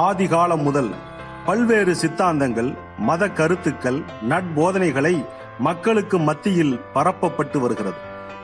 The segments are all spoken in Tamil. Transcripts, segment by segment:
ஆதிகாலம் முதல் பல்வேறு சித்தாந்தங்கள் மத கருத்துக்கள் நட்போதனைகளை மக்களுக்கு மத்தியில் பரப்பப்பட்டு வருகிறது.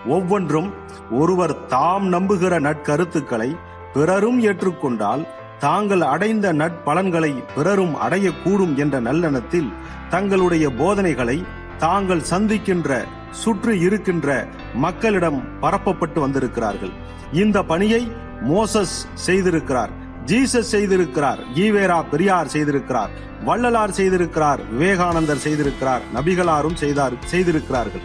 ஒவ்வொன்றும் ஒருவர் தாம் நம்புகிற நட்கருத்துக்களை பிறரும் ஏற்றுக்கொண்டால் தாங்கள் அடைந்த நட்பலன்களை பிறரும் அடையக்கூடும் என்ற நல்லெண்ணத்தில் தங்களுடைய போதனைகளை தாங்கள் சந்திக்கின்ற சுற்றி இருக்கின்ற மக்களிடம் பரப்பப்பட்டு வந்திருக்கிறார்கள். இந்த பணியை மோசஸ் செய்திருக்கிறார். ஜீசஸ் செய்திருக்கிறார் ஈவேரா பெரியார் செய்திருக்கிறார் வள்ளலார் செய்திருக்கிறார் விவேகானந்தர் செய்திருக்கிறார் நபிகளாரும் செய்தார் செய்திருக்கிறார்கள்.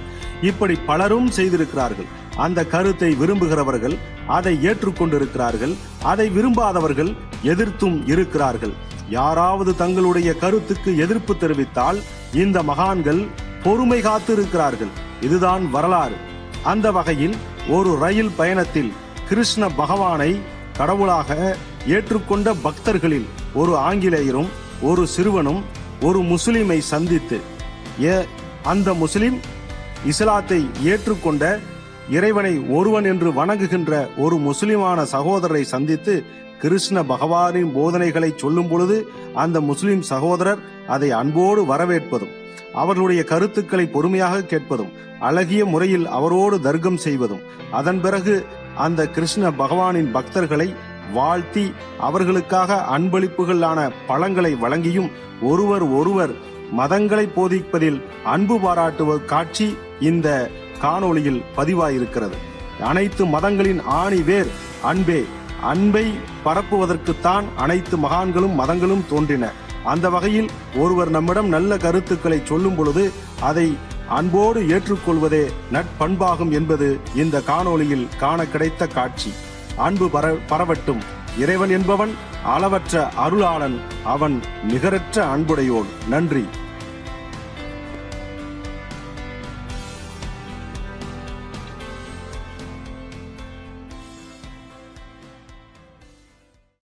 இப்படி பலரும் செய்திருக்கிறார்கள். அந்த கருத்தை விரும்புகிறவர்கள் அதை ஏற்றுக்கொண்டிருக்கிறார்கள் அதை விரும்பாதவர்கள் எதிர்த்தும் இருக்கிறார்கள். யாராவது தங்களுடைய கருத்துக்கு எதிர்ப்பு தெரிவித்தால் இந்த மகான்கள் பொறுமை காத்து இருக்கிறார்கள் இதுதான் வரலாறு. அந்த வகையில் ஒரு ரயில் பயணத்தில் கிருஷ்ண பகவானை கடவுளாக ஏற்றுக்கொண்ட பக்தர்களில் ஒரு ஆங்கிலேயரும் ஒரு சிறுவனும் ஒரு முஸ்லிமை சந்தித்து ஏ- அந்த முஸ்லிம் இஸ்லாத்தை ஏற்றுக்கொண்ட இறைவனை ஒருவன் என்று வணங்குகின்ற ஒரு முஸ்லிமான சகோதரரை சந்தித்து கிருஷ்ண பகவானின் போதனைகளை சொல்லும் பொழுது அந்த முஸ்லிம் சகோதரர் அதை அன்போடு வரவேற்பதும் அவர்களுடைய கருத்துக்களை பொறுமையாக கேட்பதும் அழகிய முறையில் அவரோடு தர்க்கம் செய்வதும் அதன் பிறகு அந்த கிருஷ்ண பகவானின் பக்தர்களை வாழ்த்தி அவர்களுக்காக அன்பளிப்புகளான பழங்களை வழங்கியும் ஒருவர் ஒருவர் மதங்களை போதிப்பதில் அன்பு பாராட்டுவ காட்சி இந்த காணொளியில் பதிவாயிருக்கிறது. அனைத்து மதங்களின் ஆணி வேர் அன்பே. அன்பை பரப்புவதற்குத்தான் அனைத்து மகான்களும் மதங்களும் தோன்றின. அந்த வகையில் ஒருவர் நம்மிடம் நல்ல கருத்துக்களை சொல்லும் பொழுது அதை அன்போடு ஏற்றுக்கொள்வதே நட்பண்பாகும் என்பது இந்த காணொளியில் காண கிடைத்த காட்சி. அன்பு பர பரவட்டும். இறைவன் என்பவன் அளவற்ற அருளாளன். அவன் நிகரற்ற அன்புடையோன். நன்றி.